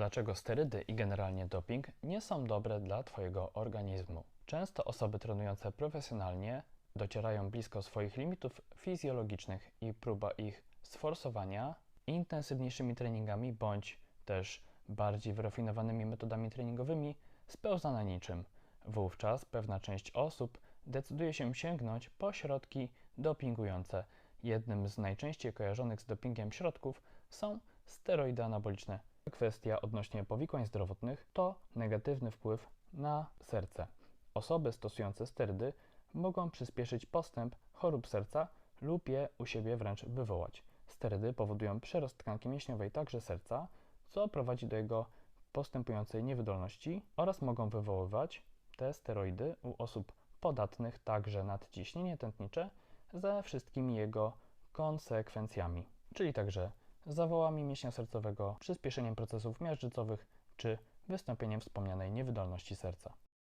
Dlaczego sterydy i generalnie doping nie są dobre dla Twojego organizmu? Często osoby trenujące profesjonalnie docierają blisko swoich limitów fizjologicznych i próba ich sforsowania intensywniejszymi treningami bądź też bardziej wyrafinowanymi metodami treningowymi spełza na niczym. Wówczas pewna część osób decyduje się sięgnąć po środki dopingujące. Jednym z najczęściej kojarzonych z dopingiem środków są steroidy anaboliczne. Kwestia odnośnie powikłań zdrowotnych to negatywny wpływ na serce. Osoby stosujące sterydy mogą przyspieszyć postęp chorób serca lub je u siebie wręcz wywołać. Sterydy powodują przerost tkanki mięśniowej także serca, co prowadzi do jego postępującej niewydolności oraz mogą wywoływać te steroidy u osób podatnych także nadciśnienie tętnicze ze wszystkimi jego konsekwencjami, czyli także zawałami mięśnia sercowego, przyspieszeniem procesów miażdżycowych czy wystąpieniem wspomnianej niewydolności serca.